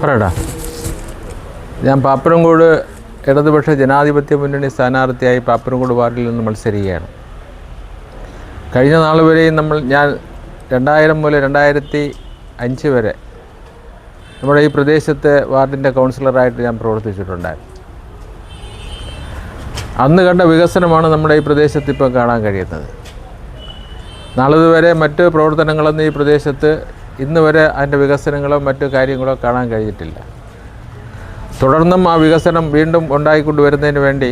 പറയടാ. ഞാൻ പാപ്പനംകോട് ഇടതുപക്ഷ ജനാധിപത്യ മുന്നണി സ്ഥാനാർത്ഥിയായി പാപ്പനംകോട് വാർഡിൽ നിന്ന് മത്സരിക്കുകയാണ്. കഴിഞ്ഞ നാൾ വരെയും നമ്മൾ ഞാൻ രണ്ടായിരം മുതൽ രണ്ടായിരത്തി അഞ്ച് വരെ നമ്മുടെ ഈ പ്രദേശത്തെ വാർഡിന്റെ കൗൺസിലറായിട്ട് ഞാൻ പ്രവർത്തിച്ചിട്ടുണ്ടായിരുന്നു. അന്ന് കണ്ട വികസനമാണ് നമ്മുടെ ഈ പ്രദേശത്ത് ഇപ്പോൾ കാണാൻ കഴിയുന്നത്. നാളിതുവരെ മറ്റ് പ്രവർത്തനങ്ങളൊന്നും ഈ പ്രദേശത്ത് ഇന്ന് വരെ അതിന്റെ വികസനങ്ങളോ മറ്റു കാര്യങ്ങളോ കാണാൻ കഴിഞ്ഞിട്ടില്ല. തുടർന്നും ആ വികസനം വീണ്ടും ഉണ്ടായിക്കൊണ്ടുവരുന്നതിന് വേണ്ടി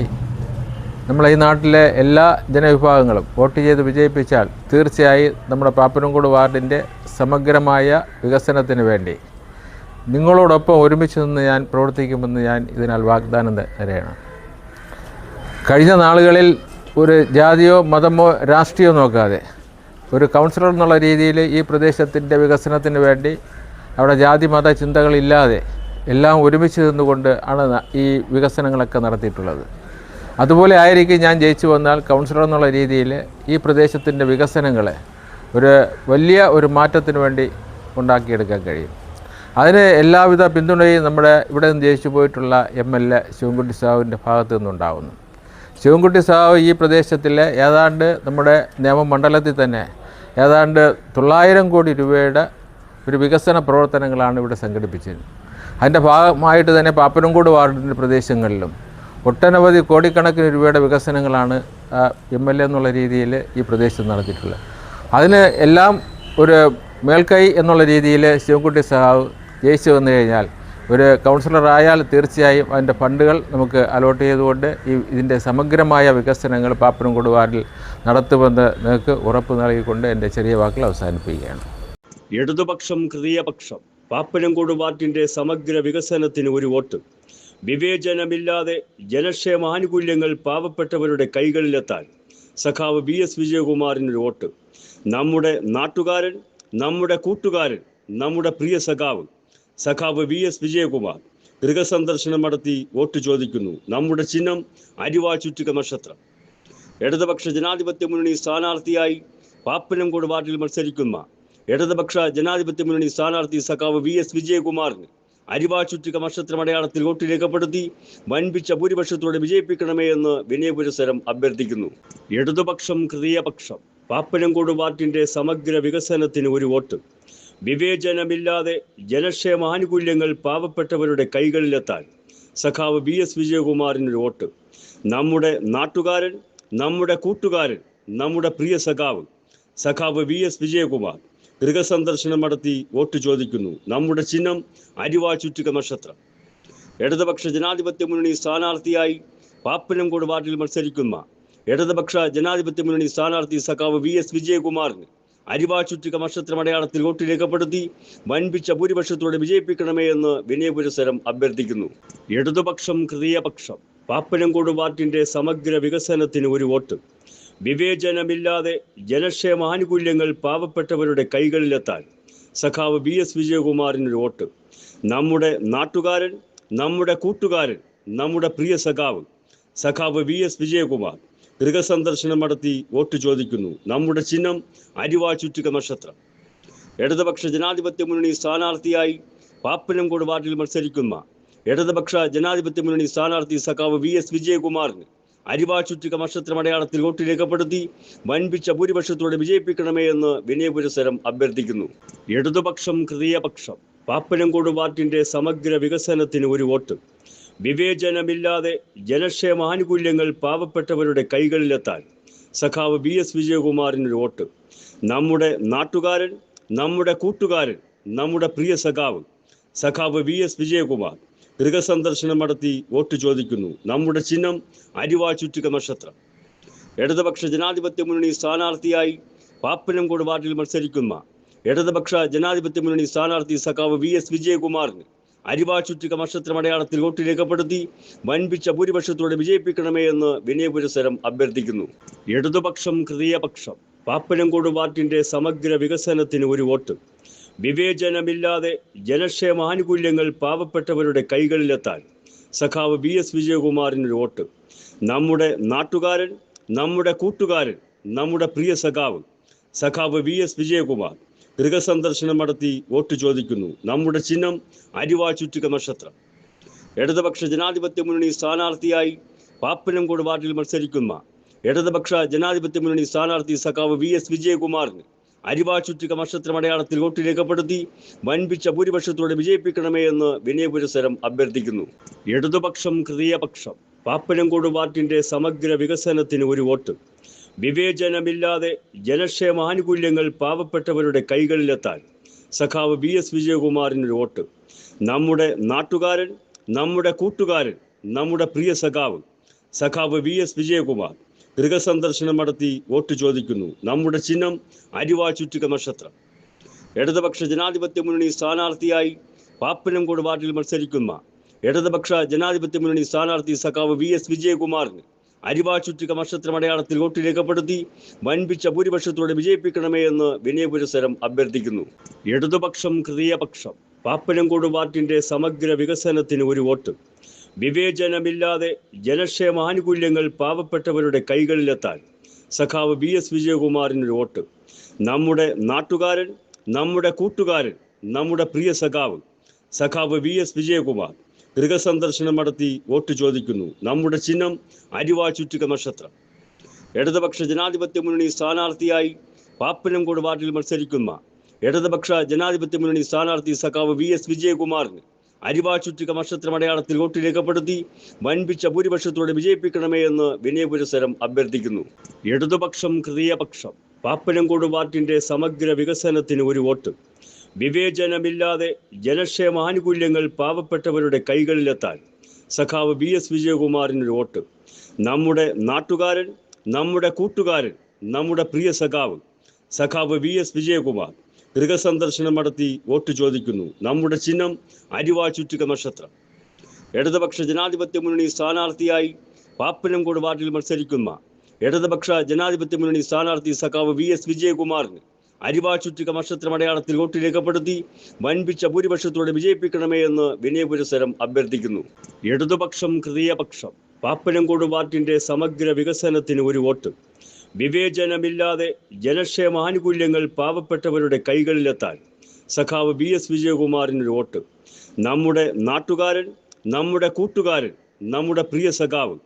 നമ്മൾ ഈ നാട്ടിലെ എല്ലാ ജനവിഭാഗങ്ങളും വോട്ട് ചെയ്ത് വിജയിപ്പിച്ചാൽ തീർച്ചയായും നമ്മുടെ പാപ്പനംകോട് വാർഡിന്റെ സമഗ്രമായ വികസനത്തിന് വേണ്ടി നിങ്ങളോടൊപ്പം ഒരുമിച്ച് നിന്ന് ഞാൻ പ്രവർത്തിക്കുമെന്ന് ഞാൻ ഇതിനാൽ വാഗ്ദാനം തരുകയാണ്. കഴിഞ്ഞ നാളുകളിൽ ഒരു ജാതിയോ മതമോ രാഷ്ട്രീയമോ നോക്കാതെ ഒരു കൗൺസിലർ എന്നുള്ള രീതിയിൽ ഈ പ്രദേശത്തിന്റെ വികസനത്തിന് വേണ്ടി അവിടെ ജാതി മത ചിന്തകളില്ലാതെ എല്ലാം ഒരുമിച്ച് നിന്നുകൊണ്ട് ആണ് ഈ വികസനങ്ങളൊക്കെ നടത്തിയിട്ടുള്ളത്. അതുപോലെ ആയിരിക്കും ഞാൻ ജയിച്ചു വന്നാൽ കൗൺസിലർ എന്നുള്ള രീതിയിൽ ഈ പ്രദേശത്തിന്റെ വികസനങ്ങളെ ഒരു വലിയ ഒരു മാറ്റത്തിന് വേണ്ടി ഉണ്ടാക്കിയെടുക്കാൻ കഴിയും. അതിന് എല്ലാവിധ പിന്തുണയും നമ്മുടെ ഇവിടെ നിന്ന് ജയിച്ചു പോയിട്ടുള്ള എം എൽ എ ശിവൻകുട്ടി സാഹുവിന്റെ ഭാഗത്തു നിന്നുണ്ടാകുന്നു ശിവൻകുട്ടി സാഹു ഈ പ്രദേശത്തിലെ ഏതാണ്ട് നമ്മുടെ നിയമമണ്ഡലത്തിൽ തന്നെ ഏതാണ്ട് തൊള്ളായിരം കോടി രൂപയുടെ ഒരു വികസന പ്രവർത്തനങ്ങളാണ് ഇവിടെ സംഘടിപ്പിച്ചത് അതിന്റെ ഭാഗമായിട്ട് തന്നെ പാപ്പനംകോട് വാർഡിന്റെ പ്രദേശങ്ങളിലും ഒട്ടനവധി കോടിക്കണക്കിന് രൂപയുടെ വികസനങ്ങളാണ് എം എൽ എ എന്നുള്ള രീതിയിൽ ഈ പ്രദേശത്ത് നടത്തിയിട്ടുള്ളത്. അതിന് എല്ലാം ഒരു മേൽക്കൈ എന്നുള്ള രീതിയിൽ ശിവൻകുട്ടി സഹാവ് ജയിച്ചു വന്നു കഴിഞ്ഞാൽ ഒരു കൗൺസിലറായാൽ തീർച്ചയായും അതിന്റെ ഫണ്ടുകൾ നമുക്ക് അലോട്ട് ചെയ്തുകൊണ്ട് ഈ ഇതിന്റെ സമഗ്രമായ വികസനങ്ങൾ പാപ്പനും കൊടുവാറിൽ നടത്തുമെന്ന് നിങ്ങൾക്ക് ഉറപ്പ് നൽകിക്കൊണ്ട് എന്റെ ചെറിയ വാക്കുകൾ അവസാനിപ്പിക്കുകയാണ്. ഇടതുപക്ഷം ഹൃദയപക്ഷം പാപ്പനംകോട് കൊടുവാറ്റിന്റെ സമഗ്ര വികസനത്തിന് ഒരു വോട്ട്. വിവേചനമില്ലാതെ ജനക്ഷേമ ആനുകൂല്യങ്ങൾ പാവപ്പെട്ടവരുടെ കൈകളിലെത്താൻ സഖാവ് ബി എസ് വിജയകുമാറിനൊരു വോട്ട്. നമ്മുടെ നാട്ടുകാരൻ നമ്മുടെ കൂട്ടുകാരൻ നമ്മുടെ പ്രിയ സഖാവ് സഖാവ് വി എസ് വിജയകുമാർ ഗൃഹസന്ദർശനം നടത്തി വോട്ട് ചോദിക്കുന്നു. നമ്മുടെ ചിഹ്നം അരിവാ ചുറ്റുക നക്ഷത്രം. ഇടതുപക്ഷ ജനാധിപത്യ മുന്നണി സ്ഥാനാർത്ഥിയായി പാപ്പനംകോട് വാർഡിൽ മത്സരിക്കുന്ന ഇടതുപക്ഷ ജനാധിപത്യ മുന്നണി സ്ഥാനാർത്ഥി സഖാവ് വി എസ് വിജയകുമാറിന് അരിവാ ചുറ്റുക നക്ഷത്രം അടയാളത്തിൽ വോട്ട് രേഖപ്പെടുത്തി വൻപിച്ച ഭൂരിപക്ഷത്തോടെ വിജയിപ്പിക്കണമേ എന്ന് വിനയപുരസരം അഭ്യർത്ഥിക്കുന്നു. ഇടതുപക്ഷം ഹൃദയപക്ഷം പാപ്പനംകോട് വാർഡിന്റെ സമഗ്ര വികസനത്തിന് ഒരു വോട്ട്. വിവേചനമില്ലാതെ ജനക്ഷേമ ആനുകൂല്യങ്ങൾ പാവപ്പെട്ടവരുടെ കൈകളിലെത്താൻ സഖാവ് ബി എസ് വിജയകുമാറിനൊരു വോട്ട്. നമ്മുടെ നാട്ടുകാരൻ നമ്മുടെ കൂട്ടുകാരൻ നമ്മുടെ പ്രിയ സഖാവ് സഖാവ് വി എസ് വിജയകുമാർ ഗൃഹസന്ദർശനം നടത്തി വോട്ട് ചോദിക്കുന്നു. നമ്മുടെ ചിഹ്നം അരിവാ ചുറ്റിക നക്ഷത്രം. ഇടതുപക്ഷ ജനാധിപത്യ മുന്നണി സ്ഥാനാർത്ഥിയായി പാപ്പനംകോട് വാർഡിൽ മത്സരിക്കുന്ന ഇടതുപക്ഷ ജനാധിപത്യ മുന്നണി സ്ഥാനാർത്ഥി സഖാവ് വി എസ് വിജയകുമാറിന് അരിവാ ചുറ്റി കമർഷത്തിന് അടയാളത്തിൽ വോട്ട് രേഖപ്പെടുത്തി വൻപിച്ച ഭൂരിപക്ഷത്തോടെ വിജയിപ്പിക്കണമേ എന്ന് വിനയപുരസരം അഭ്യർത്ഥിക്കുന്നു. ഇടതുപക്ഷം ഹൃദയപക്ഷം പാപ്പനംകോട് വാർഡിന്റെ സമഗ്ര വികസനത്തിന് ഒരു വോട്ട്. വിവേചനമില്ലാതെ ജനക്ഷേമ ആനുകൂല്യങ്ങൾ പാവപ്പെട്ടവരുടെ കൈകളിലെത്താൻ സഖാവ് ബി എസ് വിജയകുമാറിനൊരു വോട്ട്. നമ്മുടെ നാട്ടുകാരൻ നമ്മുടെ കൂട്ടുകാരൻ നമ്മുടെ പ്രിയ സഖാവ് സഖാവ് വി എസ് വിജയകുമാർ. ഗൃഹസന്ദർശനം നടത്തി വോട്ട് ചോദിക്കുന്നു. നമ്മുടെ ചിഹ്നം അരിവാ ചുറ്റിക നക്ഷത്രം. ഇടതുപക്ഷ ജനാധിപത്യ മുന്നണി സ്ഥാനാർത്ഥിയായി പാപ്പനംകോട് വാർഡിൽ മത്സരിക്കുന്ന ഇടതുപക്ഷ ജനാധിപത്യ മുന്നണി സ്ഥാനാർത്ഥി സഖാവ് വി എസ് വിജയകുമാറിന് അരിവാ ചുറ്റിക നക്ഷത്രം അടയാളത്തിൽ വോട്ട് രേഖപ്പെടുത്തി വൻപിച്ച ഭൂരിപക്ഷത്തോടെ വിജയിപ്പിക്കണമേ എന്ന് വിനയപുരസരം അഭ്യർത്ഥിക്കുന്നു. ഇടതുപക്ഷം ഹൃദയപക്ഷം പാപ്പനംകോട് വാർഡിന്റെ സമഗ്ര വികസനത്തിന് ഒരു വോട്ട്. വിവേചനമില്ലാതെ ജനക്ഷേമ ആനുകൂല്യങ്ങൾ പാവപ്പെട്ടവരുടെ കൈകളിലെത്താൻ സഖാവ് ബി എസ് വിജയകുമാറിനൊരു വോട്ട്. നമ്മുടെ നാട്ടുകാരൻ നമ്മുടെ കൂട്ടുകാരൻ നമ്മുടെ പ്രിയ സഖാവ് സഖാവ് വി എസ് വിജയകുമാർ ഗൃഹസന്ദർശനം നടത്തി വോട്ട് ചോദിക്കുന്നു. നമ്മുടെ ചിഹ്നം അരിവാ ചുറ്റിക നക്ഷത്രം. ഇടതുപക്ഷ ജനാധിപത്യ മുന്നണി സ്ഥാനാർത്ഥിയായി പാപ്പനംകോട് വാർഡിൽ മത്സരിക്കുന്ന ഇടതുപക്ഷ ജനാധിപത്യ മുന്നണി സ്ഥാനാർത്ഥി സഖാവ് വി എസ് വിജയകുമാറിന് അരിവാ ചുറ്റിക നക്ഷത്രം അടയാളത്തിൽ വോട്ട് രേഖപ്പെടുത്തി വൻപിച്ച ഭൂരിപക്ഷത്തോടെ വിജയിപ്പിക്കണമേ എന്ന് വിനയപുരസരം അഭ്യർത്ഥിക്കുന്നു. ഇടതുപക്ഷം ഹൃദയപക്ഷം പാപ്പനംകോട് വാർഡിന്റെ സമഗ്ര വികസനത്തിന് ഒരു വോട്ട്. വിവേചനമില്ലാതെ ജനക്ഷേമ ആനുകൂല്യങ്ങൾ പാവപ്പെട്ടവരുടെ കൈകളിലെത്താൻ സഖാവ് ബി എസ് വിജയകുമാറിന് വോട്ട്. നമ്മുടെ നാട്ടുകാരൻ നമ്മുടെ കൂട്ടുകാരൻ നമ്മുടെ പ്രിയ സഖാവ് സഖാവ് വി എസ് വിജയകുമാർ. ഗൃഹസന്ദർശനം നടത്തി വോട്ട് ചോദിക്കുന്നു. നമ്മുടെ ചിഹ്നം അരിവാ ചുറ്റുക നക്ഷത്രം. ഇടതുപക്ഷ ജനാധിപത്യ മുന്നണി സ്ഥാനാർത്ഥിയായി പാപ്പനംകോട് വാർഡിൽ മത്സരിക്കുന്ന ഇടതുപക്ഷ ജനാധിപത്യ മുന്നണി സ്ഥാനാർത്ഥി സഖാവ് വി എസ് വിജയകുമാറിന് അരിവാ ചുറ്റുക നക്ഷത്രം അടയാളത്തിൽ വോട്ട് രേഖപ്പെടുത്തി വൻപിച്ച ഭൂരിപക്ഷത്തോടെ വിജയിപ്പിക്കണമേ എന്ന് വിനയപുരസരം അഭ്യർത്ഥിക്കുന്നു. ഇടതുപക്ഷം ഹൃദയപക്ഷം പാപ്പനംകോട് വാർഡിന്റെ സമഗ്ര വികസനത്തിന് ഒരു വോട്ട്. വിവേചനമില്ലാതെ ജനക്ഷേമ ആനുകൂല്യങ്ങൾ പാവപ്പെട്ടവരുടെ കൈകളിലെത്താൻ സഖാവ് ബി എസ് വിജയകുമാറിന് വോട്ട്. നമ്മുടെ നാട്ടുകാരൻ നമ്മുടെ കൂട്ടുകാരൻ നമ്മുടെ പ്രിയ സഖാവ് സഖാവ് വി എസ് വിജയകുമാർ ഗൃഹസന്ദർശനം നടത്തി വോട്ട് ചോദിക്കുന്നു. നമ്മുടെ ചിഹ്നം അരിവാ ചുറ്റുക നക്ഷത്രം. ഇടതുപക്ഷ ജനാധിപത്യ മുന്നണി സ്ഥാനാർത്ഥിയായി പാപ്പനംകോട് വാർഡിൽ മത്സരിക്കുന്ന ഇടതുപക്ഷ ജനാധിപത്യ മുന്നണി സ്ഥാനാർത്ഥി സഖാവ് വി എസ് വിജയകുമാറിന് അരിവാ ചുറ്റിക നക്ഷത്രം അടയാളത്തിൽ വോട്ട് രേഖപ്പെടുത്തി വൻപിച്ച ഭൂരിപക്ഷത്തോടെ വിജയിപ്പിക്കണമേ എന്ന് വിനയപുരസരം അഭ്യർത്ഥിക്കുന്നു. ഇടതുപക്ഷം ഹൃദയപക്ഷം പാപ്പനംകോട് പാർട്ടിന്റെ സമഗ്ര വികസനത്തിന് ഒരു വോട്ട്. വിവേചനമില്ലാതെ ജനക്ഷേമ ആനുകൂല്യങ്ങൾ പാവപ്പെട്ടവരുടെ കൈകളിലെത്താൻ സഖാവ് ബി എസ് വിജയകുമാറിന് വോട്ട്. നമ്മുടെ നാട്ടുകാരൻ നമ്മുടെ കൂട്ടുകാരൻ നമ്മുടെ പ്രിയ സഖാവ് സഖാവ് വി എസ് വിജയകുമാർ. ഗൃഹസന്ദർശനം നടത്തി വോട്ട് ചോദിക്കുന്നു. നമ്മുടെ ചിഹ്നം അരിവാ ചുറ്റുക നക്ഷത്രം. ഇടതുപക്ഷ ജനാധിപത്യ മുന്നണി സ്ഥാനാർത്ഥിയായി പാപ്പനംകോട് വാർഡിൽ മത്സരിക്കുന്ന ഇടതുപക്ഷ ജനാധിപത്യ മുന്നണി സ്ഥാനാർത്ഥി സഖാവ് വി എസ് വിജയകുമാറിന് അരിവാ ചുറ്റിക നക്ഷത്രം അടയാളത്തിൽ വോട്ട് രേഖപ്പെടുത്തി വൻപിച്ച ഭൂരിപക്ഷത്തോടെ വിജയിപ്പിക്കണമേ എന്ന് വിനയപുരസരം അഭ്യർത്ഥിക്കുന്നു. ഇടതുപക്ഷം ഹൃദയപക്ഷം പാപ്പനംകോട് വാർഡിന്റെ സമഗ്ര വികസനത്തിന് ഒരു വോട്ട്. വിവേചനമില്ലാതെ ജനക്ഷേമ ആനുകൂല്യങ്ങൾ പാവപ്പെട്ടവരുടെ കൈകളിലെത്താൻ സഖാവ് ബി എസ് വിജയകുമാറിന് വോട്ട്. നമ്മുടെ നാട്ടുകാരൻ നമ്മുടെ കൂട്ടുകാരൻ നമ്മുടെ പ്രിയ സഖാവ് സഖാവ് വി എസ് വിജയകുമാർ ഗൃഹസന്ദർശനം നടത്തി വോട്ട് ചോദിക്കുന്നു. നമ്മുടെ ചിഹ്നം അരിവാ ചുറ്റുക നക്ഷത്രം. ഇടതുപക്ഷ ജനാധിപത്യ മുന്നണി സ്ഥാനാർത്ഥിയായി പാപ്പനംകോട് വാർഡിൽ മത്സരിക്കുന്ന ഇടതുപക്ഷ ജനാധിപത്യ മുന്നണി സ്ഥാനാർത്ഥി സഖാവ് വി എസ് വിജയകുമാറിന് അരിവാ ചുറ്റിക നക്ഷത്രം അടയാളത്തിൽ വോട്ട് രേഖപ്പെടുത്തി വൻപിച്ച ഭൂരിപക്ഷത്തോടെ വിജയിപ്പിക്കണമേ എന്ന് വിനയപുരസരം അഭ്യർത്ഥിക്കുന്നു. ഇടതുപക്ഷം ഹൃദയപക്ഷം പാപ്പനംകോട് പാർട്ടിന്റെ സമഗ്ര വികസനത്തിന് ഒരു വോട്ട്. വിവേചനമില്ലാതെ ജനക്ഷേമ ആനുകൂല്യങ്ങൾ പാവപ്പെട്ടവരുടെ കൈകളിലെത്താൻ സഖാവ് ബി എസ് വിജയകുമാറിന് വോട്ട്. നമ്മുടെ നാട്ടുകാരൻ നമ്മുടെ കൂട്ടുകാരൻ നമ്മുടെ പ്രിയ സഖാവ്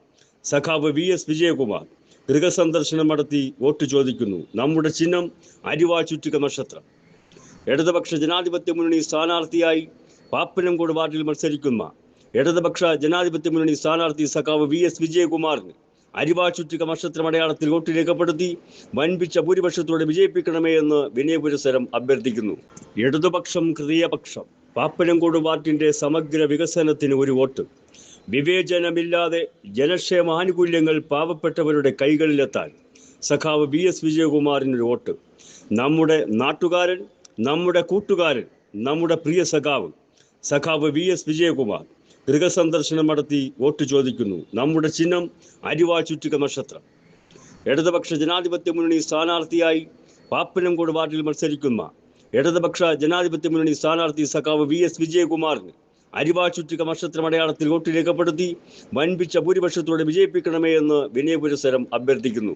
സഖാവ് വി എസ് വിജയകുമാർ. ഗൃഹസന്ദർശനം നടത്തി വോട്ട് ചോദിക്കുന്നു. നമ്മുടെ ചിഹ്നം അരിവാ ചുറ്റുക നക്ഷത്രം. ഇടതുപക്ഷ ജനാധിപത്യ മുന്നണി സ്ഥാനാർത്ഥിയായി പാപ്പനംകോട് വാർഡിൽ മത്സരിക്കുന്ന ഇടതുപക്ഷ ജനാധിപത്യ മുന്നണി സ്ഥാനാർത്ഥി സഖാവ് വി എസ് വിജയകുമാറിന് അരിവാ ചുറ്റുക നക്ഷത്രം അടയാളത്തിൽ വോട്ട് രേഖപ്പെടുത്തി വൻപിച്ച ഭൂരിപക്ഷത്തോടെ വിജയിപ്പിക്കണമേ എന്ന് വിനയപുരസരം അഭ്യർത്ഥിക്കുന്നു. ഇടതുപക്ഷം ഹൃദയപക്ഷം പാപ്പനംകോട് വാർഡിന്റെ സമഗ്ര വികസനത്തിന് ഒരു വോട്ട്. വിവേചനമില്ലാതെ ജനക്ഷേമ ആനുകൂല്യങ്ങൾ പാവപ്പെട്ടവരുടെ കൈകളിലെത്താൻ സഖാവ് ബി എസ് വിജയകുമാറിന് വോട്ട്. നമ്മുടെ നാട്ടുകാരൻ നമ്മുടെ കൂട്ടുകാരൻ നമ്മുടെ പ്രിയ സഖാവ് സഖാവ് വി എസ് വിജയകുമാർ ഗൃഹസന്ദർശനം നടത്തി വോട്ട് ചോദിക്കുന്നു. നമ്മുടെ ചിഹ്നം അരിവാ ചുറ്റിക നക്ഷത്രം. ഇടതുപക്ഷ ജനാധിപത്യ മുന്നണി സ്ഥാനാർത്ഥിയായി പാപ്പനംകോട് വാർഡിൽ മത്സരിക്കുന്ന ഇടതുപക്ഷ ജനാധിപത്യ മുന്നണി സ്ഥാനാർത്ഥി സഖാവ് വി എസ് വിജയകുമാറിന് അരിവാ ചുറ്റിക നക്ഷത്രം അടയാളത്തിൽ വോട്ട് രേഖപ്പെടുത്തി വൻപിച്ച ഭൂരിപക്ഷത്തോടെ വിജയിപ്പിക്കണമേ എന്ന് വിനയപുരസരം അഭ്യർത്ഥിക്കുന്നു.